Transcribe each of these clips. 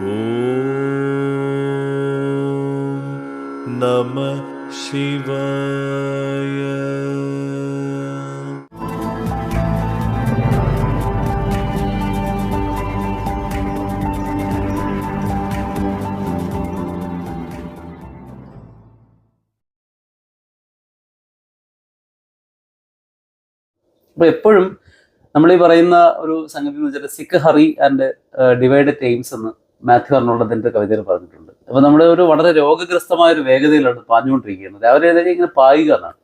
ഓം നമ ശിവായ അപ്പോൾ എപ്പോഴും നമ്മൾ ഈ പറയുന്ന ഒരു സംഗതി എന്ന് വെച്ചാൽ സിക്ക് ഹറി ആൻഡ് ഡിവൈഡ് ടൈംസ് എന്ന്. മാത്യു അർണോൾഡത്തിന്റെ കവിതയിൽ പറഞ്ഞിട്ടുണ്ട്. അപ്പൊ നമ്മുടെ ഒരു വളരെ രോഗഗ്രസ്തമായ ഒരു വേഗതയിലാണ് പാഞ്ഞുകൊണ്ടിരിക്കുന്നത്. എഴുന്നേറ്റ് ഇങ്ങനെ പായുക എന്നാണ്.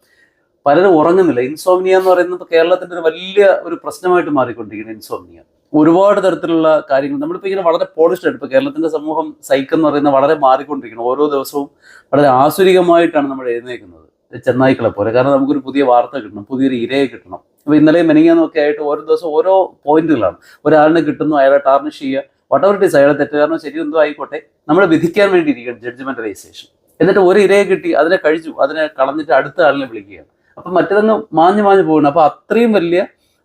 പലരും ഉറങ്ങുന്നില്ല. ഇൻസോമിനിയ എന്ന് പറയുന്നത് കേരളത്തിന്റെ ഒരു വലിയ ഒരു പ്രശ്നമായിട്ട് മാറിക്കൊണ്ടിരിക്കുന്നു ഇൻസോമിനിയ. ഒരുപാട് തരത്തിലുള്ള കാര്യങ്ങൾ നമ്മളിപ്പോൾ ഇങ്ങനെ വളരെ പോളിഷ് ആയിട്ട് ഇപ്പോൾ കേരളത്തിന്റെ സമൂഹം സൈക്കിൾ എന്ന് പറയുന്നത് വളരെ മാറിക്കൊണ്ടിരിക്കുന്നു. ഓരോ ദിവസവും വളരെ ആസുരികമായിട്ടാണ് നമ്മൾ എഴുന്നേക്കുന്നത് ചെന്നായ്ക്കളെ പോലെ. കാരണം നമുക്കൊരു പുതിയ വാർത്ത കിട്ടണം പുതിയൊരു ഇരയെ കിട്ടണം. അപ്പോൾ ഇന്നലെയും മെനിങ്ങാന്നൊക്കെ ആയിട്ട് ഓരോ ദിവസം ഓരോ പോയിന്റുകളാണ് ഒരാളിനെ കിട്ടുന്നു അയാളെ ടാർണിഷ് ചെയ്യുക. വട്ടവർ ഇറ്റ് അയാൾ തെറ്റ് തെറ്റുകാരനോ ശരി എന്തോ ആയിക്കോട്ടെ. നമ്മൾ വിധിക്കാൻ വേണ്ടി ഇരിക്കുകയാണ് ജഡ്ജ്മെന്റലൈസേഷൻ എന്നിട്ട് ഒരു ഇരയെ കിട്ടി അതിനെ കഴിച്ചു അതിനെ കളഞ്ഞിട്ട് അടുത്ത ആളിനെ വിളിക്കുകയാണ്. അപ്പം മറ്റേതങ്ങ് മാഞ്ഞു മാഞ്ഞു പോകുന്നു അപ്പോൾ അത്രയും വലിയ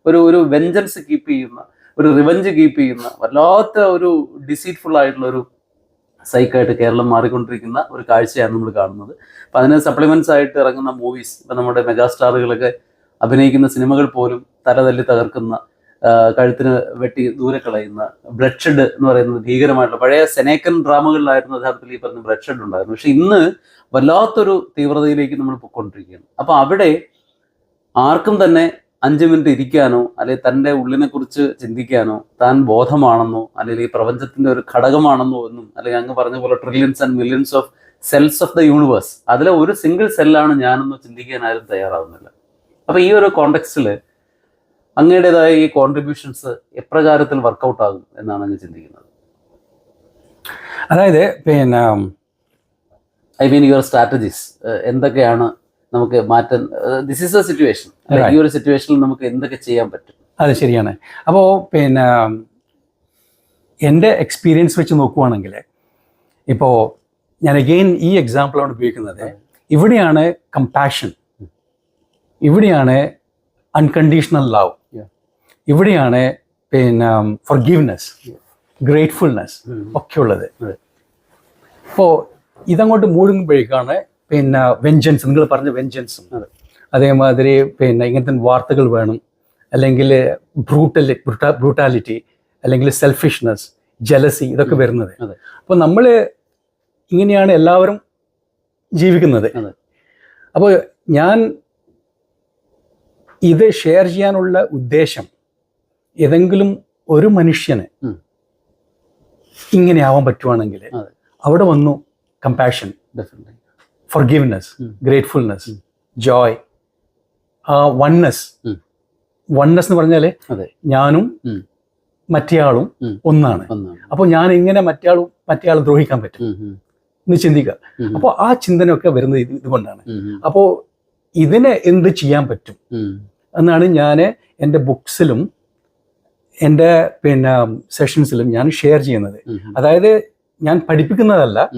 ഒരു ഒരു വെഞ്ചൻസ് കീപ്പ് ചെയ്യുന്ന ഒരു റിവഞ്ച് കീപ്പ് ചെയ്യുന്ന വല്ലാത്ത ഒരു ഡിസീറ്റ്ഫുൾ ആയിട്ടുള്ള ഒരു സൈക്കായിട്ട് കേരളം മാറിക്കൊണ്ടിരിക്കുന്ന ഒരു കാഴ്ചയാണ് നമ്മൾ കാണുന്നത്. അപ്പം അതിന് സപ്ലിമെന്റ്സ് ആയിട്ട് ഇറങ്ങുന്ന മൂവീസ് ഇപ്പം നമ്മുടെ മെഗാസ്റ്റാറുകളൊക്കെ അഭിനയിക്കുന്ന സിനിമകൾ പോലും തലതല്ലി തകർക്കുന്ന കഴുത്തിന് വെട്ടി ദൂരെ കളയുന്ന ബ്ലഡ് ഷെഡ് എന്ന് പറയുന്നത് ഭീകരമായിട്ടുള്ള പഴയ സെനേക്കൻ ഡ്രാമകളിലായിരുന്നു യഥാർത്ഥത്തിൽ ഈ പറഞ്ഞ ബ്ലഡ് ഷെഡ് ഉണ്ടായിരുന്നു പക്ഷെ ഇന്ന് വല്ലാത്തൊരു തീവ്രതയിലേക്ക് നമ്മൾ പൊയ്ക്കൊണ്ടിരിക്കുകയാണ്. അപ്പൊ അവിടെ ആർക്കും തന്നെ അഞ്ച് മിനിറ്റ് ഇരിക്കാനോ അല്ലെങ്കിൽ തന്റെ ഉള്ളിനെ കുറിച്ച് ചിന്തിക്കാനോ താൻ ബോധമാണെന്നോ അല്ലെങ്കിൽ ഈ പ്രപഞ്ചത്തിന്റെ ഒരു ഘടകമാണെന്നോ ഒന്നും അല്ലെങ്കിൽ അങ്ങ് പറഞ്ഞ പോലെ trillions and millions of cells of the universe അതിലെ ഒരു സിംഗിൾ സെല്ലാണ് ഞാനെന്ന് ചിന്തിക്കാൻ ആരും തയ്യാറാവുന്നില്ല. അപ്പൊ ഈ ഒരു കോണ്ടെക്സ്റ്റിൽ അങ്ങയുടേതായ ഈ കോൺട്രിബ്യൂഷൻസ് എപ്രകാരത്തിൽ വർക്കൗട്ട് ആകും എന്നാണ് അങ്ങ് ചിന്തിക്കുന്നത്. അതായത് പിന്നെ ഐ മീൻ യുവർ സ്ട്രാറ്റജീസ് എന്തൊക്കെയാണ് നമുക്ക് മാറ്റാൻ ദിസ് ഈസ് എ സിറ്റുവേഷൻ ഈ ഒരു സിറ്റുവേഷനിൽ നമുക്ക് എന്തൊക്കെ ചെയ്യാൻ പറ്റും? അതെ ശരിയാണ്. അപ്പോൾ പിന്നെ എന്റെ എക്സ്പീരിയൻസ് വെച്ച് നോക്കുവാണെങ്കിൽ ഇപ്പോൾ ഞാൻ അഗെയിൻ ഈ എക്സാമ്പിളാണ് ഉപയോഗിക്കുന്നത്. ഇവിടെയാണ് കമ്പാഷൻ ഇവിടെയാണ് അൺകണ്ടീഷണൽ ലവ്. ഇവിടെയാണ് പിന്നെ ഫൊർഗീവ്നെസ് ഗ്രേറ്റ്ഫുൾനെസ് ഒക്കെ ഉള്ളത് അപ്പോൾ ഇതങ്ങോട്ട് മൂടുമ്പോഴേക്കാണ് പിന്നെ വെഞ്ചൻസ് നിങ്ങൾ പറഞ്ഞ വെഞ്ചൻസും അതേമാതിരി പിന്നെ ഇങ്ങനത്തെ വാർത്തകൾ വേണം. അല്ലെങ്കിൽ ബ്രൂട്ടലി ബ്രൂട്ടാലിറ്റി അല്ലെങ്കിൽ സെൽഫിഷ്നെസ് ജലസി ഇതൊക്കെ വരുന്നത്. അപ്പോൾ നമ്മൾ ഇങ്ങനെയാണ് എല്ലാവരും ജീവിക്കുന്നത്. അപ്പോൾ ഞാൻ ഇത് ഷെയർ ചെയ്യാനുള്ള ഉദ്ദേശം ഏതെങ്കിലും ഒരു മനുഷ്യന്. ഇങ്ങനെ ആവാൻ പറ്റുവാണെങ്കിൽ അവിടെ വന്നു compassion forgiveness. Gratefulness joy oneness oneness എന്ന് പറഞ്ഞാൽ ഞാനും മറ്റയാളും മറ്റേയാളും ഒന്നാണ്. അപ്പൊ അപ്പോൾ ഞാൻ എങ്ങനെ മറ്റേയാളും മറ്റേയാൾ ദ്രോഹിക്കാൻ പറ്റും. എന്ന് ചിന്തിക്കുക. അപ്പൊ അപ്പോൾ ആ ചിന്തനൊക്കെ വരുന്നത് ഇതുകൊണ്ടാണ്. അപ്പോ ഇതിനെ അപ്പോൾ ഇതിനെ എന്ത് ചെയ്യാൻ പറ്റും? എന്നാണ് ഞാൻ എന്റെ ബുക്സിലും എന്റെ പിന്നെ സെഷൻസിലും ഞാൻ ഷെയർ ചെയ്യുന്നത്. അതായത് ഞാൻ പഠിപ്പിക്കുന്നതല്ല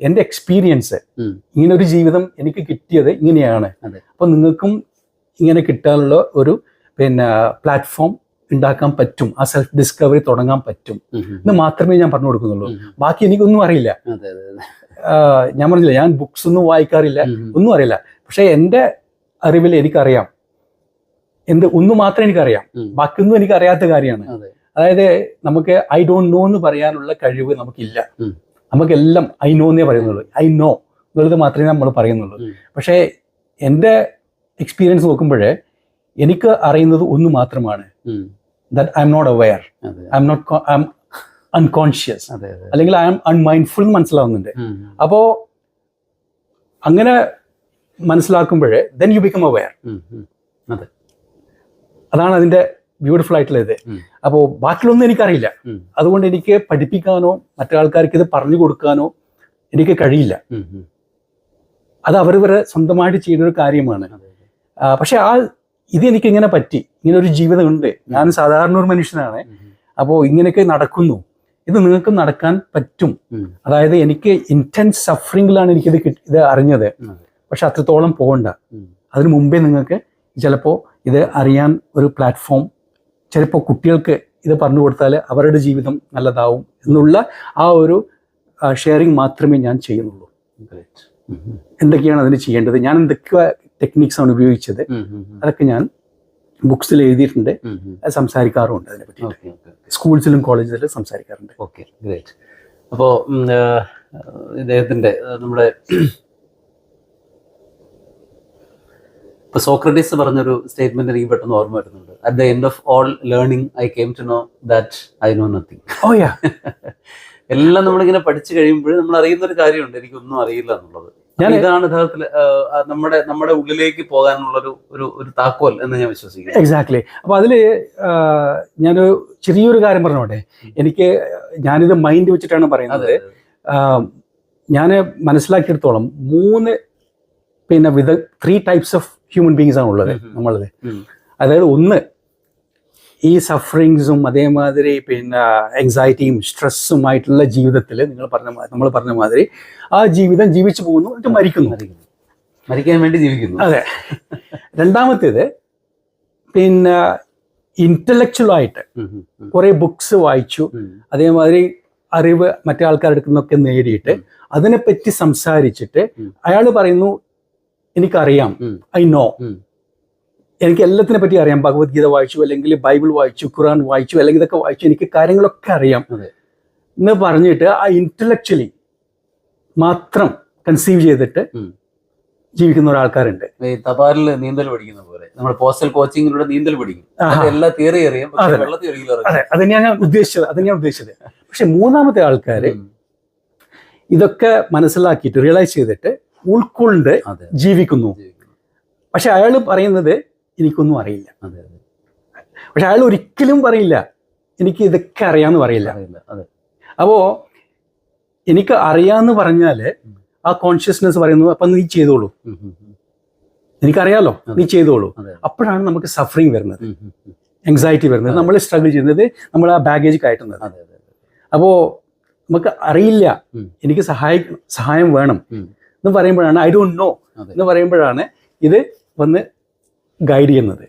എന്റെ എന്റെ എക്സ്പീരിയൻസ് ഇങ്ങനെ ഒരു ജീവിതം എനിക്ക് കിട്ടിയത് ഇങ്ങനെയാണ്. അപ്പൊ അപ്പോൾ നിങ്ങൾക്കും ഇങ്ങനെ കിട്ടാനുള്ള ഒരു പിന്നെ പ്ലാറ്റ്ഫോം ഉണ്ടാക്കാൻ പറ്റും ആ സെൽഫ് ഡിസ്കവറി തുടങ്ങാൻ പറ്റും. എന്ന് മാത്രമേ ഞാൻ പറഞ്ഞു കൊടുക്കുന്നുള്ളൂ. ബാക്കി എനിക്കൊന്നും അറിയില്ല. ഞാൻ പറഞ്ഞില്ല ഞാൻ ബുക്സ് ഒന്നും വായിക്കാറില്ല ഒന്നും അറിയില്ല. പക്ഷെ എന്റെ അറിവിൽ എനിക്കറിയാം. എന്ത് ഒന്ന് മാത്രമേ എനിക്കറിയാം. ബാക്കിയൊന്നും എനിക്ക് അറിയാത്ത കാര്യമാണ് അതായത് നമുക്ക് ഐ ഡോണ്ട് നോ എന്ന് പറയാനുള്ള കഴിവ് നമുക്കില്ല. നമുക്കെല്ലാം ഐ നോ എന്നേ പറയുന്നുള്ളൂ. ഐ നോ എന്നുള്ളത് മാത്രമേ നമ്മൾ പറയുന്നുള്ളൂ. പക്ഷെ എന്റെ എക്സ്പീരിയൻസ് നോക്കുമ്പോഴേ എനിക്ക് അറിയുന്നത് ഒന്ന് മാത്രമാണ്. That I'm not aware I'm not I'm unconscious അല്ലെങ്കിൽ ഐ എം അൺമൈൻഡ്ഫുൾ എന്ന് മനസ്സിലാവുന്നുണ്ട്. അപ്പോ അപ്പോൾ അങ്ങനെ മനസ്സിലാക്കുമ്പോഴേ ദെൻ യു ബിക്കം അവെയർ അതെ. അതാണ് അതിന്റെ ബ്യൂട്ടിഫുൾ ആയിട്ടുള്ള ഇത്. അപ്പോ അപ്പോൾ ബാക്കിയൊന്നും എനിക്കറിയില്ല അതുകൊണ്ട് എനിക്ക് പഠിപ്പിക്കാനോ മറ്റാൾക്കാർക്ക് ഇത് പറഞ്ഞു കൊടുക്കാനോ എനിക്ക് കഴിയില്ല. അത് അവർ അവരവരെ സ്വന്തമായിട്ട് ചെയ്യുന്ന ഒരു കാര്യമാണ് പക്ഷെ ആ ഇത് എനിക്ക് ഇങ്ങനെ പറ്റി. ഇങ്ങനെ ഒരു ജീവിതമുണ്ട്. ഞാൻ സാധാരണ ഒരു മനുഷ്യനാണ്. അപ്പോൾ ഇങ്ങനെയൊക്കെ നടക്കുന്നു. ഇത് നിങ്ങൾക്ക് നടക്കാൻ പറ്റും. അതായത് എനിക്ക് ഇന്റൻസ് സഫറിംഗിലാണ് എനിക്കിത് കിട്ടി- ഇത് അറിഞ്ഞത്. പക്ഷെ അത്രത്തോളം പോകണ്ട. അതിനു മുമ്പേ നിങ്ങൾക്ക് ചിലപ്പോൾ ഇത് അറിയാൻ ഒരു പ്ലാറ്റ്ഫോം ചിലപ്പോൾ കുട്ടികൾക്ക് ഇത് പറഞ്ഞു കൊടുത്താൽ അവരുടെ ജീവിതം നല്ലതാവും എന്നുള്ള ആ ഒരു ഷെയറിങ് മാത്രമേ ഞാൻ ചെയ്യുന്നുള്ളൂ. എന്തൊക്കെയാണ് അതിന് ചെയ്യേണ്ടത്? ഞാൻ എന്തൊക്കെ ടെക്നിക്സ് ആണ് ഉപയോഗിച്ചത്? അതൊക്കെ ഞാൻ ബുക്സിൽ എഴുതിയിട്ടുണ്ട്. സംസാരിക്കാറുണ്ട് സംസാരിക്കാറുമുണ്ട് അതിനെ പറ്റി സ്കൂൾസിലും കോളേജിലും സംസാരിക്കാറുണ്ട്. ഓക്കെ ഗ്രേറ്റ് അപ്പോൾ ഇദ്ദേഹത്തിന്റെ നമ്മുടെ ഇപ്പൊ സോക്രട്ടീസ് പറഞ്ഞൊരു സ്റ്റേറ്റ്മെന്റ് എനിക്ക് പെട്ടെന്ന് ഓർമ്മ വരുന്നുണ്ട്. At the end of all learning I came to know that I know nothing oh yeah എല്ലാം നമ്മളിങ്ങനെ പഠിച്ചു കഴിയുമ്പോൾ നമ്മൾ അറിയുന്ന ഒരു കാര്യമുണ്ട് എനിക്കൊന്നും അറിയില്ല എന്നുള്ളത്. ഞാൻ- ഇതാണ് യഥാർത്ഥത്തിൽ നമ്മുടെ നമ്മുടെ ഉള്ളിലേക്ക് പോകാനുള്ള ഒരു ഒരു താക്കോൽ എന്ന് ഞാൻ വിശ്വസിക്കുന്നു. എക്സാക്ട്ലി അപ്പൊ അതിൽ ഞാനൊരു ചെറിയൊരു കാര്യം പറഞ്ഞോട്ടെ. എനിക്ക് ഞാനിത് മൈൻഡ് വെച്ചിട്ടാണ് പറയുന്നത്. ഞാൻ ഞാൻ മനസ്സിലാക്കിയെടുത്തോളം മൂന്ന് പിന്നെ വിധ three types of human beings ആണ് ഉള്ളത്. നമ്മളത്. അതായത് ഒന്ന് ഈ സഫറിങ്സും അതേമാതിരി പിന്നെ എങ്സൈറ്റിയും സ്ട്രെസ്സും ആയിട്ടുള്ള ജീവിതത്തിൽ നിങ്ങൾ പറഞ്ഞ നമ്മൾ പറഞ്ഞ മാതിരി ആ ജീവിതം ജീവിച്ചു പോകുന്നു എന്നിട്ട് മരിക്കുന്നു. മരിക്കാൻ വേണ്ടി ജീവിക്കുന്നു. അതെ. രണ്ടാമത്തേത് പിന്നെ ഇന്റലക്ച്വലായിട്ട് കുറേ ബുക്സ് വായിച്ചു അതേമാതിരി അറിവ് മറ്റേ ആൾക്കാരെടുക്കുന്നൊക്കെ നേടിയിട്ട് അതിനെപ്പറ്റി സംസാരിച്ചിട്ട് അയാൾ പറയുന്നു എനിക്കറിയാം. I know. എനിക്ക് എല്ലാത്തിനെ പറ്റി അറിയാം. ഭഗവത്ഗീത വായിച്ചു അല്ലെങ്കിൽ ബൈബിൾ വായിച്ചു ഖുറാൻ വായിച്ചു അല്ലെങ്കിൽ ഇതൊക്കെ വായിച്ചു. എനിക്ക് കാര്യങ്ങളൊക്കെ അറിയാം. എന്ന് പറഞ്ഞിട്ട് ആ ഇന്റലക്ച്വലി മാത്രം കൺസീവ് ചെയ്തിട്ട് ജീവിക്കുന്ന ഒരാൾക്കാരുണ്ട്. തപാലിൽ നീന്തൽ പഠിക്കുന്ന പോലെ. നമ്മൾ പോസ്റ്റൽ കോച്ചിങ്ങിലൂടെ നീന്തൽ പഠിക്കും. എല്ലാ തിയറി അറിയാം. അതെ. അത്. ഞാൻ ഉദ്ദേശിച്ചത്. അത് ഞാൻ ഉദ്ദേശിച്ചത്. പക്ഷെ മൂന്നാമത്തെ ആൾക്കാര് ഇതൊക്കെ മനസ്സിലാക്കിയിട്ട് റിയലൈസ് ചെയ്തിട്ട് ഉൾക്കൊണ്ട് ജീവിക്കുന്നു. പക്ഷെ അയാൾ പറയുന്നത് എനിക്കൊന്നും അറിയില്ല. പക്ഷെ അയാൾ ഒരിക്കലും പറയില്ല. എനിക്ക് ഇതൊക്കെ അറിയാമെന്ന് പറയില്ല. അപ്പോ അപ്പോൾ എനിക്ക് അറിയാമെന്ന് പറഞ്ഞാൽ ഉം. ആ കോൺഷ്യസ്നെസ് പറയുന്നു അപ്പം നീ ചെയ്തോളൂ. എനിക്കറിയാലോ നീ ചെയ്തോളൂ. അപ്പോഴാണ് നമുക്ക് സഫറിങ് വരുന്നത്. എങ്സൈറ്റി വരുന്നത്. നമ്മൾ സ്ട്രഗിൾ ചെയ്യുന്നത് നമ്മൾ ആ ബാഗേജ് കയറ്റുന്നത്. അപ്പോൾ നമുക്ക് അറിയില്ല. എനിക്ക് സഹായി സഹായം വേണം. എന്ന് പറയുമ്പോഴാണ് ഐ ഡോണ്ട് നോ. എന്ന് പറയുമ്പോഴാണ് ഇത് വന്ന് ഗൈഡ് ചെയ്യുന്നത്.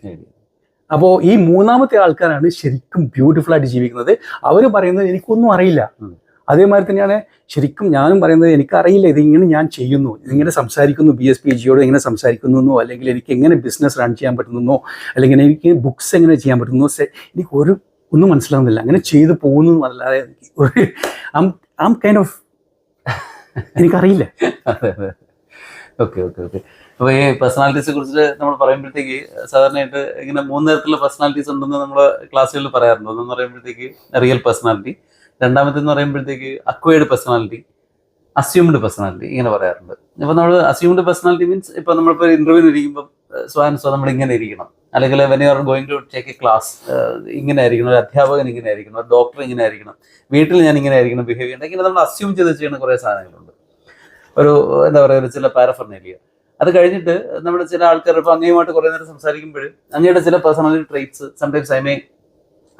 അപ്പോൾ ഈ മൂന്നാമത്തെ ആൾക്കാരാണ് ശരിക്കും ബ്യൂട്ടിഫുൾ ആയിട്ട് ജീവിക്കുന്നത് അവർ പറയുന്നത് എനിക്കൊന്നും അറിയില്ല. അതേമാതിരി തന്നെയാണ് ശരിക്കും ഞാനും പറയുന്നത് എനിക്കറിയില്ല ഇതിങ്ങനെ ഞാൻ ചെയ്യുന്നു ഇതിങ്ങനെ സംസാരിക്കുന്നു ബി എസ് പി ജിയോട് എങ്ങനെ സംസാരിക്കുന്നു അല്ലെങ്കിൽ എനിക്ക് എങ്ങനെ ബിസിനസ് റൺ ചെയ്യാൻ പറ്റുന്നോ അല്ലെങ്കിൽ എനിക്ക് ബുക്സ് എങ്ങനെ ചെയ്യാൻ പറ്റുന്നു എനിക്ക് ഒരു ഒന്നും മനസ്സിലാവുന്നില്ല അങ്ങനെ ചെയ്തു പോകുന്നു അല്ലാതെ ഒരു ഐ ആം കൈൻഡ് ഓഫ് എനിക്കറിയില്ല. അതെ അതെ. Okay okay okay. അപ്പൊ ഈ പേഴ്സണാലിറ്റീസിനെ കുറിച്ച് നമ്മൾ പറയുമ്പോഴത്തേക്ക് സാധാരണയായിട്ട് ഇങ്ങനെ മൂന്ന് തരത്തിലുള്ള പേഴ്സണാലിറ്റീസ് ഉണ്ടെന്ന് നമ്മൾ ക്ലാസ്സുകളിൽ പറയാറുണ്ട്. ഒന്നെന്ന് പറയുമ്പോഴത്തേക്ക് റിയൽ പേഴ്സണാലിറ്റി രണ്ടാമത്തെന്ന് പറയുമ്പോഴത്തേക്ക് അക്വയർഡ് പേഴ്സണാലിറ്റി അസ്യൂംഡ് പേഴ്സണാലിറ്റി ഇങ്ങനെ പറയാറുണ്ട്. അപ്പൊ നമ്മൾ അസ്യൂംഡ് പേഴ്സണാലിറ്റി മീൻസ് ഇപ്പൊ നമ്മളിപ്പോൾ ഇന്റർവ്യൂവിന് ഇരിക്കുമ്പോൾ സ്വാൻ സ്വ നമ്മൾ ഇങ്ങനെ ഇരിക്കണം. അല്ലെങ്കിൽ when you are going to take a class ഇങ്ങനെ ആയിരിക്കണം ഒരു അധ്യാപകൻ ഇങ്ങനെ ആയിരിക്കണം ഒരു ഡോക്ടർ ഇങ്ങനെ ആയിരിക്കണം വീട്ടിൽ ഞാൻ ഇങ്ങനെ ആയിരിക്കണം ബിഹേവ് ചെയ്യണം ഇങ്ങനെ നമ്മൾ അസ്യൂം ചെയ്ത് ചെയ്യുന്ന കുറേ സാധനങ്ങളുണ്ട്. ഒരു എന്താ പറയുക ഒരു ചില പാരഫർണേലിയ അത് കഴിഞ്ഞിട്ട് നമ്മുടെ ചില ആൾക്കാർ ഇപ്പോൾ അങ്ങയുമായിട്ട് കുറേ നേരം സംസാരിക്കുമ്പോൾ അങ്ങയുടെ ചില personality traits sometimes I may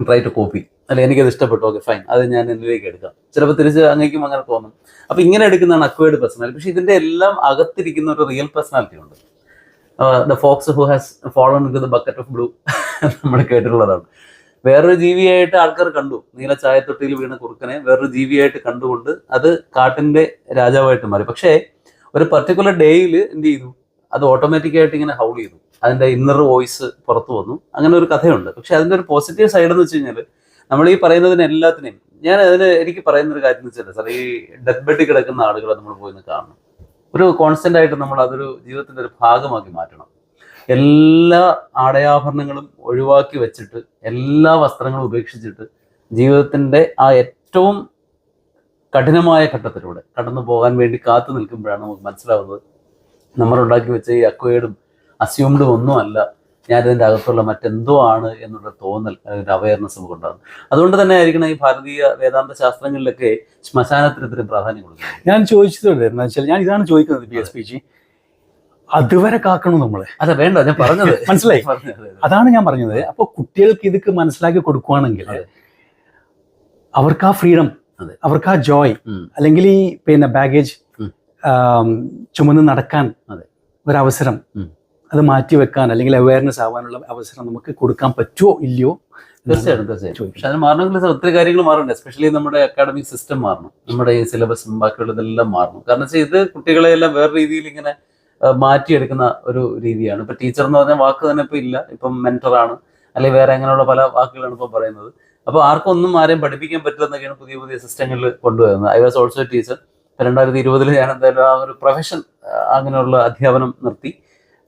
try to copy അല്ലെ എനിക്കത് ഇഷ്ടപ്പെട്ടു. ഓക്കെ ഫൈൻ അത് ഞാൻ എന്നിലേക്ക് എടുക്കാം. ചിലപ്പോൾ തിരിച്ച് അങ്ങേക്കും അങ്ങനെ തോന്നും. അപ്പൊ ഇങ്ങനെ എടുക്കുന്നതാണ് അക്വേർഡ് പേഴ്സണാലിറ്റി പക്ഷെ ഇതിന്റെ എല്ലാം അകത്തിരിക്കുന്ന ഒരു റിയൽ പേഴ്സണാലിറ്റി ഉണ്ട്. The fox who has fallen in the bucket of blue നമ്മൾ കേട്ടിട്ടുള്ളതാണ്. വേറൊരു ജീവിയായിട്ട് ആൾക്കാർ കണ്ടു. നീല ചായത്തൊട്ടിയിൽ വീണ കുറുക്കനെ വേറൊരു ജീവിയായിട്ട് കണ്ടുകൊണ്ട് അത് കാട്ടിന്റെ രാജാവായിട്ട് മാറി. പക്ഷേ ഒരു പർട്ടിക്കുലർ ഡേയിൽ എന്ത് ചെയ്തു? അത് ഓട്ടോമാറ്റിക്കായിട്ട് ഇങ്ങനെ ഹൗൾ ചെയ്തു. അതിന്റെ ഇന്നർ വോയിസ് പുറത്തു വന്നു. അങ്ങനെ ഒരു കഥയുണ്ട്. പക്ഷെ അതിന്റെ ഒരു പോസിറ്റീവ് സൈഡ് എന്ന് വെച്ച് കഴിഞ്ഞാൽ നമ്മൾ ഈ പറയുന്നതിന് എല്ലാത്തിനെയും ഞാൻ അതിന് എനിക്ക് പറയുന്ന ഒരു കാര്യം എന്ന് വെച്ചാൽ സാർ ഈ ഡെത്ത് ബെഡിൽ കിടക്കുന്ന ആളുകളെ നമ്മൾ പോയി കാണണം. ഒരു കോൺസ്റ്റന്റ് ആയിട്ട് നമ്മൾ അതൊരു ജീവിതത്തിന്റെ ഒരു ഭാഗമാക്കി മാറ്റണം. എല്ലാ ആടയാഭരണങ്ങളും ഒഴിവാക്കി വെച്ചിട്ട് എല്ലാ വസ്ത്രങ്ങളും ഉപേക്ഷിച്ചിട്ട് ജീവിതത്തിന്റെ ആ ഏറ്റവും കഠിനമായ ഘട്ടത്തിലൂടെ കടന്നു പോകാൻ വേണ്ടി കാത്തു നിൽക്കുമ്പോഴാണ് നമുക്ക് മനസ്സിലാവുന്നത്. നമ്മൾ ഉണ്ടാക്കി വെച്ച ഈ അക്വയർഡും അസ്യൂംഡും ഒന്നുമല്ല ഞാനിതിന്റെ അകത്തുള്ള മറ്റെന്തോ ആണ് എന്നുള്ള തോന്നൽ അതിന്റെ അവയർനെസ് നമുക്ക് ഉണ്ടാകും അതുകൊണ്ട് തന്നെ ആയിരിക്കണം ഈ ഭാരതീയ വേദാന്ത ശാസ്ത്രങ്ങളിലൊക്കെ ശ്മശാനത്തിന് ഇത്രയും പ്രാധാന്യം കൊടുക്കുന്നത് ഞാൻ ചോദിച്ചതുണ്ട് എന്താ വെച്ചാൽ ഞാൻ ഇതാണ് ചോദിക്കുന്നത് പി എസ് പി ജി അതുവരെ കാക്കണം നമ്മൾ അല്ല വേണ്ട ഞാൻ പറഞ്ഞത് മനസ്സിലായി. അതെ, അതെ. അതാണ് ഞാൻ പറഞ്ഞത് അപ്പോൾ കുട്ടികൾക്ക് ഇതൊക്കെ മനസ്സിലാക്കി കൊടുക്കുവാണെങ്കിൽ അതെ. അവർക്ക് ആ ഫ്രീഡം അതെ. അവർക്ക് ആ ജോയ് അല്ലെങ്കിൽ ഈ പിന്നെ ബാഗേജ് ചുമന്ന് നടക്കാൻ അതെ. ഒരവസരം. അത് മാറ്റി വെക്കാൻ അല്ലെങ്കിൽ അവയർനെസ് ആവാനുള്ള അവസരം നമുക്ക് കൊടുക്കാൻ പറ്റുമോ ഇല്ലയോ തീർച്ചയായിട്ടും തീർച്ചയായിട്ടും. പക്ഷെ അത് മാറണമെങ്കിൽ സാർ ഒത്തിരി കാര്യങ്ങൾ മാറണം എസ്പെഷ്യലി നമ്മുടെ അക്കാഡമിക് സിസ്റ്റം മാറണം. നമ്മുടെ ഈ സിലബസും ബാക്കിയുള്ളതെല്ലാം മാറണം. കാരണം വെച്ചാൽ ഇത് കുട്ടികളെ എല്ലാം വേറെ രീതിയിൽ ഇങ്ങനെ മാറ്റിയെടുക്കുന്ന ഒരു രീതിയാണ്. ഇപ്പൊ ടീച്ചർ എന്ന് പറഞ്ഞ വാക്ക് തന്നെ ഇപ്പൊ ഇല്ല. ഇപ്പം മെന്ററാണ് അല്ലെങ്കിൽ വേറെ അങ്ങനെയുള്ള പല വാക്കുകളാണ് ഇപ്പൊ പറയുന്നത്. അപ്പോൾ ആർക്കും ഒന്നും ആരെയും പഠിപ്പിക്കാൻ പറ്റില്ലെന്നൊക്കെയാണ് പുതിയ പുതിയ സിസ്റ്റങ്ങളിൽ കൊണ്ടുവരുന്നത്. ഐ വാസ് ഓൾസോ ടീച്ചർ രണ്ടായിരത്തി ഇരുപതിൽ ഞാൻ എന്തായാലും ആ ഒരു പ്രൊഫഷൻ അങ്ങനെയുള്ള അധ്യാപനം നിർത്തി.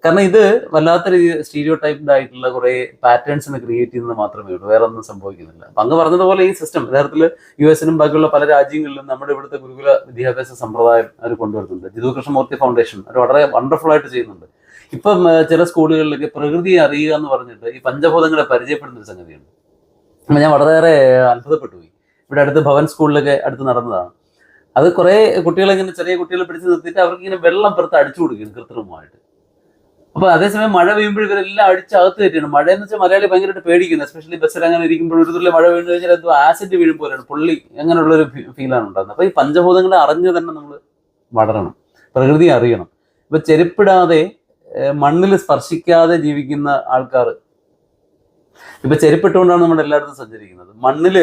കാരണം ഇത് വല്ലാത്ത രീതി സ്റ്റീരിയോ ടൈപ്ഡ് ആയിട്ടുള്ള കുറെ പാറ്റേൺസിനെ ക്രിയേറ്റ് ചെയ്യുന്നത് മാത്രമേ ഉള്ളൂ. വേറെ ഒന്നും സംഭവിക്കുന്നില്ല. അപ്പൊ അങ്ങ് പറഞ്ഞതുപോലെ ഈ സിസ്റ്റം യഥാർത്ഥത്തിൽ യു എസിനും ബാക്കിയുള്ള പല രാജ്യങ്ങളിലും നമ്മുടെ ഇവിടുത്തെ ഗുരുകുല വിദ്യാഭ്യാസ സമ്പ്രദായം അവർ കൊണ്ടുവരുന്നുണ്ട്. ജിതു കൃഷ്ണമൂർത്തി ഫൗണ്ടേഷൻ അവർ വളരെ വണ്ടർഫുൾ ആയിട്ട് ചെയ്യുന്നുണ്ട്. ഇപ്പം ചില സ്കൂളുകളിലൊക്കെ പ്രകൃതിയെ അറിയുക എന്ന് പറഞ്ഞിട്ട് ഈ പഞ്ചഭൂതങ്ങളെ പരിചയപ്പെടുന്ന ഒരു സംഗതിയുണ്ട്. അപ്പം ഞാൻ വളരെയേറെ അത്ഭുതപ്പെട്ടു പോയി. ഇവിടെ അടുത്ത് ഭവൻ സ്കൂളിലൊക്കെ അടുത്ത് നടന്നതാണ്. അത് കുറേ കുട്ടികളെ ഇങ്ങനെ ചെറിയ കുട്ടികളെ പിടിച്ച് നിർത്തിയിട്ട് അവർക്ക് ഇങ്ങനെ വെള്ളം പുറത്ത് അടിച്ചു കൊടുക്കുകയാണ് കൃത്രിമമായിട്ട്. അപ്പൊ അതേസമയം മഴ പെയ്യുമ്പോൾ ഇവരെല്ലാം അടിച്ചകത്ത് കയറ്റിയാണ് മഴ എന്ന് വെച്ചാൽ മലയാളി ഭയങ്കരമായിട്ട് പേടിക്കുന്നു എസ്പെഷ്യലി ബസ്സിൽ അങ്ങനെ ഇരിക്കുമ്പോൾ ഒരു തുള്ളി മഴ വീണ് കഴിഞ്ഞാൽ എന്തോ ആസിഡ് വീഴും പോലെയാണ്. പുള്ളി അങ്ങനെയുള്ള ഒരു ഫീലാണ് ഉണ്ടാകുന്നത്. അപ്പൊ ഈ പഞ്ചഭൂതങ്ങളെ അറിഞ്ഞു തന്നെ നമ്മൾ വളരണം. പ്രകൃതി അറിയണം. ഇപ്പൊ ചെരുപ്പിടാതെ മണ്ണിൽ സ്പർശിക്കാതെ ജീവിക്കുന്ന ആൾക്കാർ. ഇപ്പൊ ചെരുപ്പിട്ടുകൊണ്ടാണ് നമ്മൾ എല്ലായിടത്തും സഞ്ചരിക്കുന്നത്. മണ്ണിൽ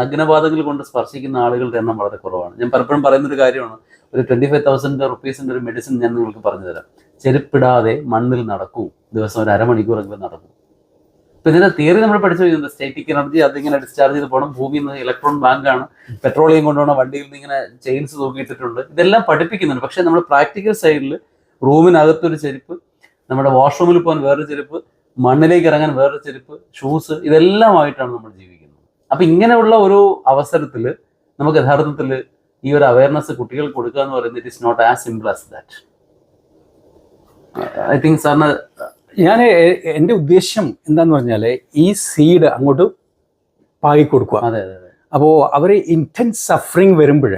നഗ്നപാതകൾ കൊണ്ട് സ്പർശിക്കുന്ന ആളുകളുടെ എണ്ണം വളരെ കുറവാണ്. ഞാൻ പലപ്പോഴും പറയുന്ന ഒരു കാര്യമാണ്. ഒരു ട്വന്റി ഫൈവ് തൗസൻഡ് റുപ്പീസിന്റെ ഒരു മെഡിസിൻ ഞാൻ നിങ്ങൾക്ക് പറഞ്ഞു തരാം ചെരുപ്പിടാതെ മണ്ണിൽ നടക്കൂ. ദിവസം ഒരു അരമണിക്കൂറെങ്കിലും നടക്കൂ. ഇപ്പൊ ഇതിന്റെ തിയറി നമ്മൾ പഠിച്ചു കഴിഞ്ഞാൽ സ്റ്റേറ്റിക് എനർജി അതിങ്ങനെ ഡിസ്ചാർജ് ചെയ്ത് പോകണം നിന്ന് ഇലക്ട്രോൺ ബാങ്ക് ആണ്. പെട്രോളിയം കൊണ്ടുപോകണം. വണ്ടിയിൽ നിന്ന് ഇങ്ങനെ ചെയിൻസ് തൂക്കിയിട്ടിട്ടുണ്ട്. ഇതെല്ലാം പഠിപ്പിക്കുന്നുണ്ട്. പക്ഷെ നമ്മൾ പ്രാക്ടിക്കൽ സൈഡിൽ റൂമിനകത്തൊരു ചെരുപ്പ് നമ്മുടെ വാഷ്റൂമിൽ പോകാൻ വേറൊരു ചെരുപ്പ് മണ്ണിലേക്ക് ഇറങ്ങാൻ വേറൊരു ചെരുപ്പ് ഷൂസ് ഇതെല്ലാമായിട്ടാണ് നമ്മൾ ജീവിക്കുന്നത്. അപ്പൊ ഇങ്ങനെയുള്ള ഒരു അവസരത്തിൽ നമുക്ക് യഥാർത്ഥത്തിൽ ഈ ഒരു അവയർനെസ് കുട്ടികൾക്ക് കൊടുക്കുക എന്ന് പറയുന്നത് it is not as simple as that I think സാറിന് ഞാൻ എന്റെ ഉദ്ദേശം എന്താന്ന് പറഞ്ഞാൽ ഈ സീഡ് അങ്ങോട്ട് പാകി കൊടുക്കുക. അതെ അതെ അപ്പോൾ അവർ ഇന്റൻസ് സഫറിങ് വരുമ്പോൾ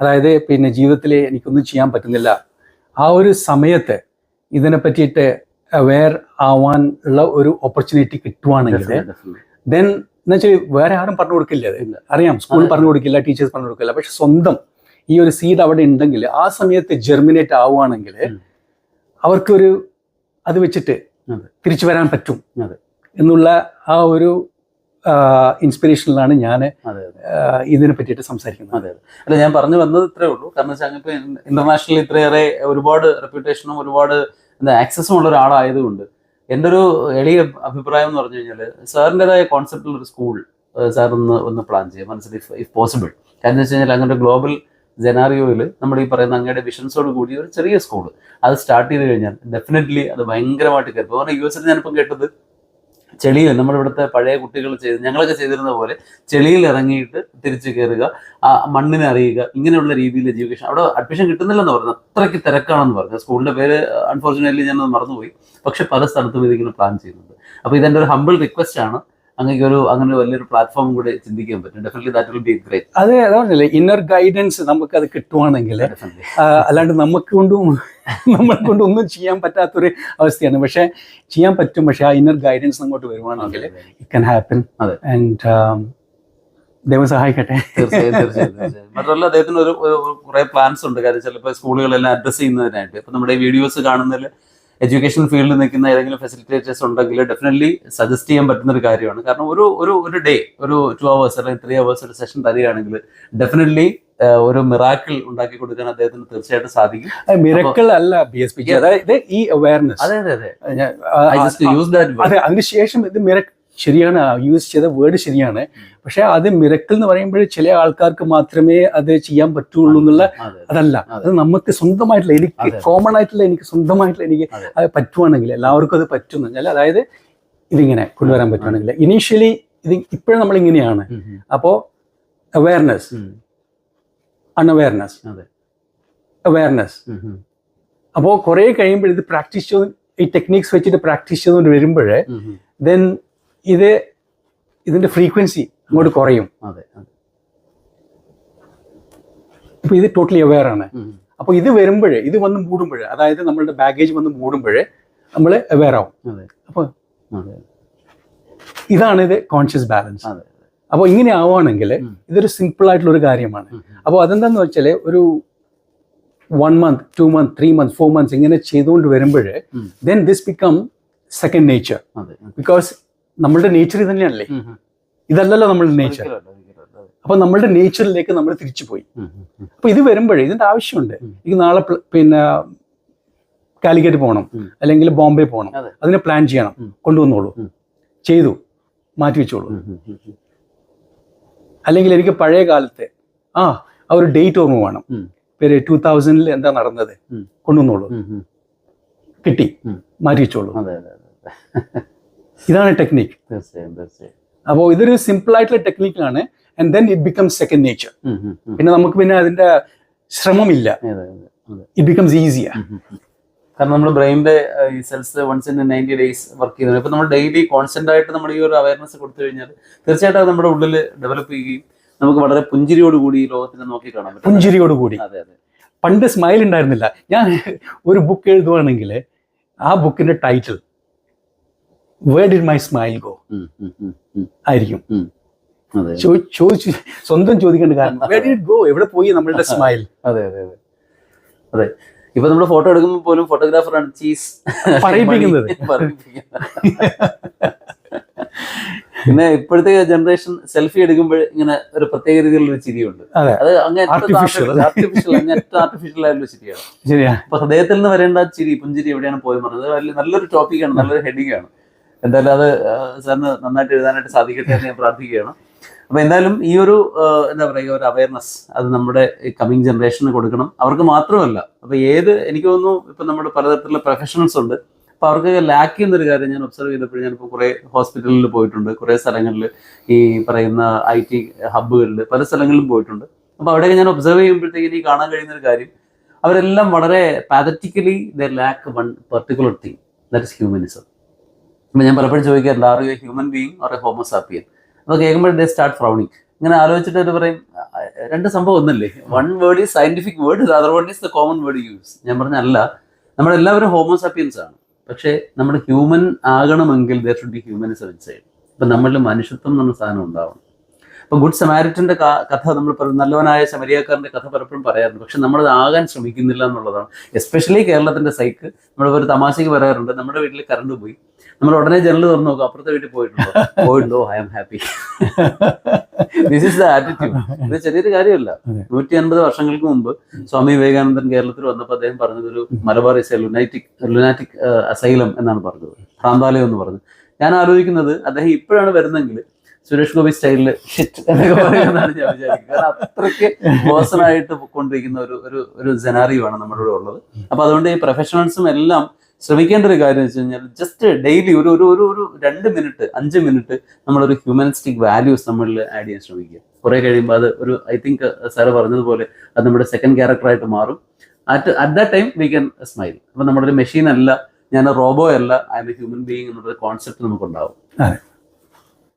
അതായത് പിന്നെ ജീവിതത്തിൽ എനിക്കൊന്നും ചെയ്യാൻ പറ്റുന്നില്ല ആ ഒരു സമയത്ത് ഇതിനെ പറ്റിയിട്ട് അവെയർ ആവാൻ ഉള്ള ഒരു ഓപ്പർച്യൂണിറ്റി കിട്ടുവാണെങ്കിൽ ദെൻ എന്ന് വെച്ചാൽ വേറെ ആരും പറഞ്ഞു കൊടുക്കില്ല അത്. അറിയാം അതെ. പറഞ്ഞു കൊടുക്കില്ല ടീച്ചേഴ്സ് പറഞ്ഞു കൊടുക്കില്ല പക്ഷെ സ്വന്തം ഈ ഒരു സീഡ് അവിടെ ഉണ്ടെങ്കിൽ ആ സമയത്ത് ജെർമിനേറ്റ് ആവുകയാണെങ്കിൽ. അവർക്കൊരു അത് വെച്ചിട്ട്. തിരിച്ചു വരാൻ പറ്റും. എന്നുള്ള ആ ഒരു ഇൻസ്പിറേഷനിലാണ് ഞാൻ ഇതിനെ പറ്റിയിട്ട് സംസാരിക്കുന്നത് അതെ അല്ല ഞാൻ പറഞ്ഞു വന്നത് ഇത്രേ ഉള്ളൂ കാരണം വെച്ചാൽ ഇപ്പൊ ഇന്റർനാഷണലി ഇത്രയേറെ ഒരുപാട് റെപ്യൂട്ടേഷനും ഒരുപാട് എന്താ ആക്സസും ഉള്ള ഒരാളായതുകൊണ്ട് എന്റെ ഒരു എളിയ അഭിപ്രായം എന്ന് പറഞ്ഞു കഴിഞ്ഞാൽ സാറിന്റെതായ കോൺസെപ്റ്റിൽ ഒരു സ്കൂൾ സാർ ഒന്ന് ഒന്ന് പ്ലാൻ ചെയ്യാം. മനസ്സിൽ ഇഫ് ഇഫ് പോസിബിൾ കാരണം വെച്ച് കഴിഞ്ഞാൽ അങ്ങനെ ഗ്ലോബൽ ജനാറിയോയിൽ നമ്മൾ ഈ പറയുന്ന അങ്ങയുടെ വിഷൻസോട് കൂടി ഒരു ചെറിയ സ്കൂൾ അത് സ്റ്റാർട്ട് ചെയ്ത് കഴിഞ്ഞാൽ ഡെഫിനറ്റ്ലി അത് ഭയങ്കരമായിട്ട് കയറും യു എസിൽ ഞാനിപ്പം കേട്ടത് ചെളിയിൽ നമ്മളിവിടുത്തെ ഇവിടുത്തെ പഴയ കുട്ടികൾ ചെയ്ത് ഞങ്ങളൊക്കെ ചെയ്തിരുന്ന പോലെ ചെളിയിൽ ഇറങ്ങിയിട്ട് തിരിച്ചു കയറുക ആ മണ്ണിനെ അറിയുക ഇങ്ങനെയുള്ള രീതിയിൽ എഡ്യൂക്കേഷൻ അവിടെ അഡ്മിഷൻ കിട്ടുന്നില്ലെന്ന് പറഞ്ഞു. അത്രയ്ക്ക് തിരക്കാണെന്ന് പറഞ്ഞു. സ്കൂളിന്റെ പേര് അൺഫോർച്ചുനേറ്റ്ലി ഞാനത് മറന്നുപോയി. പക്ഷെ പല സ്ഥലത്തും ഇതിങ്ങനെ പ്ലാൻ ചെയ്യുന്നുണ്ട്. അപ്പോൾ ഇതെന്റെ ഒരു ഹമ്പിൾ റിക്വസ്റ്റ് ആണ്. അങ്ങനെ ഒരു അങ്ങനെ വലിയൊരു പ്ലാറ്റ്ഫോം കൂടെ ചിന്തിക്കാൻ പറ്റും. Definitely that will be great അതെ അതാണല്ലേ ഇന്നർ ഗൈഡൻസ് നമുക്ക് അത് കിട്ടുവാണെങ്കിൽ അല്ലാണ്ട് നമുക്ക് കൊണ്ടും നമ്മളെ കൊണ്ട് ഒന്നും ചെയ്യാൻ പറ്റാത്തൊരു അവസ്ഥയാണ്. പക്ഷെ ചെയ്യാൻ പറ്റും. പക്ഷെ ആ ഇന്നർ ഗൈഡൻസ് അങ്ങോട്ട് വരുവാണെങ്കിൽ ഇറ്റ് കൻ ഹാപ്പൻ ആൻഡ് ദൈവം സഹായിക്കട്ടെ. തീർച്ചയായും മാത്രമല്ല അദ്ദേഹത്തിന് ഒരു കുറെ പ്ലാൻസ് ഉണ്ട്. കാര്യം ചിലപ്പോൾ സ്കൂളുകളെല്ലാം അഡ്രസ്സ് ചെയ്യുന്നതിനായിട്ട്. ഇപ്പൊ നമ്മുടെ വീഡിയോസ് കാണുന്നതിൽ എഡ്യൂക്കേഷൻ ഫീൽഡിൽ നിൽക്കുന്ന ഏതെങ്കിലും ഫെസിലിറ്റേറ്റേഴ്സ് ഉണ്ടെങ്കിൽ ഡെഫിനറ്റ്ലി സജസ്റ്റ് ചെയ്യാൻ പറ്റുന്ന ഒരു കാര്യമാണ്. കാരണം ഒരു ഒരു ഒരു ഡേ ഒരു ടു അവേഴ്സ് അല്ലെങ്കിൽ ത്രീ അവേഴ്സ് ഒരു സെഷൻ തരികയാണെങ്കിൽ ഡെഫിനറ്റ്ലി ഒരു മിറാക്കിൾ ഉണ്ടാക്കി കൊടുക്കാൻ അദ്ദേഹത്തിന് തീർച്ചയായിട്ടും സാധിക്കും. മിറാക്കിൾ അല്ല ബി എസ് പി അതായത് ഈ അവയർനെസ് അതെ അതെ അതിനുശേഷം ഇത് മിറക്കിൾ ശരിയാണ് യൂസ് ചെയ്ത വേർഡ് ശരിയാണ്. പക്ഷെ അത് മിറക്കിൾ എന്ന് പറയുമ്പോൾ ചില ആൾക്കാർക്ക് മാത്രമേ അത് ചെയ്യാൻ പറ്റുള്ളൂ എന്നുള്ള അതല്ല. അത്. നമുക്ക് സ്വന്തമായിട്ടുള്ള എനിക്ക് കോമൺ ആയിട്ടുള്ള എനിക്ക് സ്വന്തമായിട്ടുള്ള എനിക്ക് അതെ. പറ്റുവാണെങ്കിൽ എല്ലാവർക്കും അത് പറ്റും എന്ന് അതായത് ഇതിങ്ങനെ കൊണ്ടുവരാൻ പറ്റുവാണെങ്കിൽ. ഇനീഷ്യലി ഇത് ഇപ്പോഴും നമ്മൾ ഇങ്ങനെയാണ് അപ്പോ അപ്പോൾ അവയർനെസ്. അൺഅവയർനെസ് അവയർനെസ് അപ്പോൾ കുറേ കഴിയുമ്പോൾ ഇത് പ്രാക്ടീസ് ചെയ്ത് ഈ ടെക്നീക്സ് വെച്ചിട്ട് പ്രാക്ടീസ് ചെയ്തുകൊണ്ട് വരുമ്പോൾ. ദെൻ ഇത് ഇതിന്റെ ഫ്രീക്വൻസി അങ്ങോട്ട് കുറയും. ഇപ്പൊ ഇത് ടോട്ടലി അവെയർ ആണ്. അപ്പൊ ഇത് വരുമ്പോൾ ഇത് വന്ന് മൂടുമ്പോൾ അതായത് നമ്മളുടെ ബാഗേജ് വന്ന് മൂടുമ്പോൾ നമ്മൾ അവെയർ ആവും. അപ്പൊ ഇതാണ് ഇത് കോൺഷ്യസ് ബാലൻസ് അതെ. അപ്പോൾ ഇങ്ങനെ ആവുകയാണെങ്കിൽ ഇതൊരു സിമ്പിൾ ആയിട്ടുള്ള ഒരു കാര്യമാണ്. അപ്പോൾ അതെന്താന്ന് വെച്ചാൽ ഒരു one month two month three month four months ഇങ്ങനെ ചെയ്തുകൊണ്ട് വരുമ്പോൾ. Then this become second nature because നമ്മളുടെ നേച്ചർ ഇത് തന്നെയാണല്ലേ. ഇതല്ലല്ലോ നമ്മളുടെ നേച്ചർ. അപ്പൊ നമ്മളുടെ നേച്ചറിലേക്ക് നമ്മൾ തിരിച്ചു പോയി. അപ്പൊ ഇത് വരുമ്പോഴേ ഇതിന്റെ ആവശ്യമുണ്ട്. എനിക്ക് നാളെ പിന്നെ കാലിക്കറ്റ് പോകണം അല്ലെങ്കിൽ ബോംബെ പോകണം. അതിനെ പ്ലാൻ ചെയ്യണം. കൊണ്ടുവന്നോളൂ. ചെയ്തു. മാറ്റി വെച്ചോളൂ. അല്ലെങ്കിൽ എനിക്ക് പഴയ കാലത്തെ ആ ആ ഒരു ഡേറ്റ് ഓർമ്മ വേണം. പിന്നെ പേര് ടൂ തൗസൻഡിൽ എന്താ നടന്നത്. കൊണ്ടുവന്നോളൂ. കിട്ടി. ഉം. മാറ്റി വെച്ചോളൂ അതെ അതെ അതെ. ഇതാണ് ടെക്നിക്ക് തീർച്ചയായും അപ്പോൾ ഇതൊരു സിമ്പിൾ ആയിട്ടുള്ള ടെക്നിക്കാണ് and then it becomes second nature. പിന്നെ നമുക്ക് പിന്നെ അതിന്റെ ശ്രമമില്ല. ഇറ്റ് ബിക്കംസ് ഈസിയാ ഉം, ഉം, ഉം. കാരണം നമ്മൾ ബ്രെയിനിന്റെ ഈ cells once in ninety days work ചെയ്യുന്നത്. ഇപ്പൊ നമ്മൾ ഡെയിലി കോൺസ്റ്റന്റ് ആയിട്ട് നമ്മൾ ഈ ഒരു അവയർനെസ് കൊടുത്തു കഴിഞ്ഞാൽ തീർച്ചയായിട്ടും അത് നമ്മുടെ ഉള്ളിൽ ഡെവലപ്പ് ചെയ്യുകയും നമുക്ക് വളരെ പുഞ്ചിരിയോട് കൂടി ഈ ലോകത്തിനെ നോക്കി കാണാൻ പറ്റും. പുഞ്ചിരിയോട് കൂടി. അതെ അതെ. പണ്ട് സ്മൈൽ ഉണ്ടായിരുന്നില്ല. ഞാൻ ഒരു ബുക്ക് എഴുതുവാണെങ്കിൽ ആ ബുക്കിന്റെ title where did my smile go. ആയിരിക്കും. ചോദിച്ചു സ്വന്തം ചോദിക്കേണ്ട കാരണം വേർ ഡിഡ് ഗോ എവിടെ പോയി നമ്മളുടെ സ്മൈൽ അതെ അതെ അതെ. അതെ. ഇപ്പൊ നമ്മൾ ഫോട്ടോ എടുക്കുമ്പോൾ പോലും ഫോട്ടോഗ്രാഫർ ആണ് ചീസ് പറയിപ്പിക്കുന്നത്. പിന്നെ ഇപ്പോഴത്തെ ജനറേഷൻ സെൽഫി എടുക്കുമ്പോൾ ഇങ്ങനെ ഒരു പ്രത്യേക രീതിയിലുള്ള ചിരിയുണ്ട്. അതെ. അങ്ങനെ. ആർട്ടിഫിഷ്യൽ അങ്ങേറ്റ ആർട്ടിഫിഷ്യൽ ആയിട്ടുള്ള ചിരിയാണ്. അപ്പൊ ഹൃദയത്തിൽ നിന്ന് വരേണ്ട ചിരി പുഞ്ചിരി എവിടെയാണ് പോയി പറഞ്ഞത് നല്ലൊരു ടോപ്പിക്കാണ് നല്ലൊരു ഹെഡിങ് ആണ്. എന്തായാലും അത് സാറിന് നന്നായിട്ട് എഴുതാനായിട്ട് സാധിക്കട്ടെ എന്ന് ഞാൻ പ്രാർത്ഥിക്കുകയാണ്. അപ്പൊ എന്തായാലും ഈ ഒരു എന്താ പറയുക ഒരു അവയർനെസ് അത് നമ്മുടെ കമ്മിങ് ജനറേഷന് കൊടുക്കണം. അവർക്ക് മാത്രമല്ല അപ്പൊ ഏത് എനിക്ക് തോന്നുന്നു ഇപ്പൊ നമ്മുടെ പലതരത്തിലുള്ള പ്രൊഫഷണൽസ് ഉണ്ട്. അപ്പൊ അവർക്ക് ലാക്ക് ചെയ്യുന്നൊരു കാര്യം ഞാൻ ഒബ്സർവ് ചെയ്തപ്പോൾ ഞാനിപ്പോൾ കുറെ ഹോസ്പിറ്റലിൽ പോയിട്ടുണ്ട് കുറെ സ്ഥലങ്ങളിൽ ഈ പറയുന്ന ഐ ടി ഹബ്ബുകളിൽ പല സ്ഥലങ്ങളിലും പോയിട്ടുണ്ട്. അപ്പൊ അവിടെയൊക്കെ ഞാൻ ഒബ്സർവ് ചെയ്യുമ്പോഴത്തേക്ക് എനിക്ക് കാണാൻ കഴിയുന്ന ഒരു കാര്യം അവരെല്ലാം വളരെ pathetically the lack one particular thing that is humanism അപ്പം ഞാൻ പലപ്പോഴും ചോദിക്കാറുണ്ട് are you a human being or a homo sapien അപ്പോൾ കേൾക്കുമ്പോൾ ദേ സ്റ്റാർട്ട് ഫ്രൗണിങ്. ഇങ്ങനെ ആലോചിച്ചിട്ട് അവർ പറയും രണ്ട് സംഭവം ഒന്നല്ലേ? One word is scientific word other word is the common word use ഞാൻ പറഞ്ഞല്ല നമ്മളെല്ലാവരും ഹോമോസാപ്പിയൻസ് ആണ്. പക്ഷേ നമ്മൾ ഹ്യൂമൻ ആകണമെങ്കിൽ there should be humanism inside അപ്പം നമ്മളിൽ മനുഷ്യത്വം എന്ന് സാധനം ഉണ്ടാവണം. അപ്പം ഗുഡ് സമാരിറ്റിന്റെ കഥ നമ്മൾ നല്ലവനായ ശമരിയാക്കാരന്റെ കഥ പലപ്പോഴും പറയാറുണ്ട്. പക്ഷെ നമ്മളത് ആകാൻ ശ്രമിക്കുന്നില്ല എന്നുള്ളതാണ്. എസ്പെഷ്യലി കേരളത്തിന്റെ സൈക്ക് നമ്മൾ ഒരു തമാശയ്ക്ക് പറയാറുണ്ട് നമ്മുടെ വീട്ടിൽ കറണ്ട് പോയി. നമ്മൾ ഉടനെ ജനൽ തുറന്നു നോക്കും അപ്പുറത്തെ വീട്ടിൽ പോയിട്ടുണ്ടോ? പോയിട്ടുണ്ടോ? I am happy this is the attitude ഇത് ചെറിയൊരു കാര്യമല്ല. നൂറ്റി അൻപത് വർഷങ്ങൾക്ക് മുമ്പ് സ്വാമി വിവേകാനന്ദൻ കേരളത്തിൽ വന്നപ്പോൾ അദ്ദേഹം പറഞ്ഞത് ഒരു Malabar is lunatic lunatic asylum എന്നാണ് പറഞ്ഞത്. ഭ്രാന്താലയം എന്ന് പറഞ്ഞു ഞാൻ ആലോചിക്കുന്നത് അദ്ദേഹം ഇപ്പോഴാണ് വരുന്നെങ്കിൽ സുരേഷ് ഗോപി സ്റ്റൈലിൽ ഷിറ്റ് എന്നൊക്കെ പറയുന്നതാണ് ഞാൻ വിചാരിക്കുന്നത്. കാരണം അത്രയ്ക്ക് മോശമായിട്ട് കൊണ്ടിരിക്കുന്ന ഒരു ഒരു ഒരു സെനാറിയോ ആണ് നമ്മുടെ ഇവിടെ ഉള്ളത്. അപ്പൊ അതുകൊണ്ട് ഈ പ്രൊഫഷണൽസും എല്ലാം ശ്രമിക്കേണ്ട ഒരു കാര്യം വെച്ച് കഴിഞ്ഞാൽ ജസ്റ്റ് ഡെയിലി ഒരു ഒരു ഒരു ഒരു രണ്ട് മിനിറ്റ് അഞ്ച് മിനിറ്റ് നമ്മളൊരു ഹ്യൂമനിസ്റ്റിക് വാല്യൂസ് നമ്മളിൽ ആഡ് ചെയ്യാൻ ശ്രമിക്കുക. കുറെ കഴിയുമ്പോൾ അത് ഒരു ഐ തിങ്ക് സാറ് പറഞ്ഞതുപോലെ അത് നമ്മുടെ സെക്കൻഡ് ക്യാരക്ടറായിട്ട് മാറും. At at that time we can smile അപ്പം നമ്മുടെ ഒരു മെഷീൻ അല്ല ഞാൻ റോബോ അല്ല I am a human being എന്നുള്ള കോൺസെപ്റ്റ് നമുക്കുണ്ടാവും